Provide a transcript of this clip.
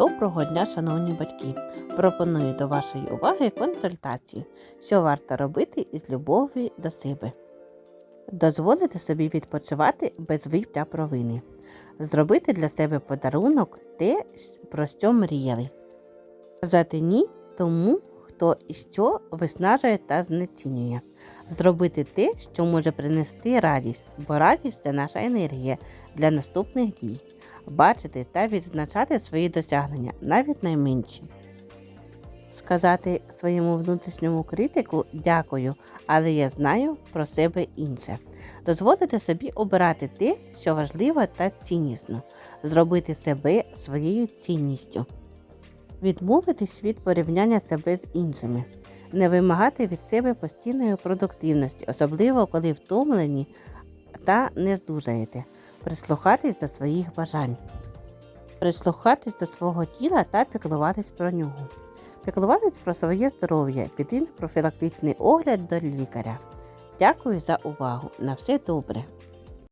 Доброго дня, шановні батьки! Пропоную до вашої уваги консультацію, що варто робити із любові до себе. Дозволити собі відпочивати без вив та провини. Зробити для себе подарунок те, про що мріяли. Сказати ні тому, хто і що виснажує та знецінює. Зробити те, що може принести радість, бо радість це наша енергія для наступних дій бачити та відзначати свої досягнення, навіть найменші. Сказати своєму внутрішньому критику дякую, але я знаю про себе інше. Дозволити собі обирати те, що важливо та ціннісно, зробити себе своєю цінністю, відмовитись від порівняння себе з іншими, не вимагати від себе постійної продуктивності, особливо коли втомлені та не здужаєте прислухатись до своїх бажань, прислухатись до свого тіла та піклуватись про нього, піклуватись про своє здоров'я, піти на профілактичний огляд до лікаря. Дякую за увагу. На все добре!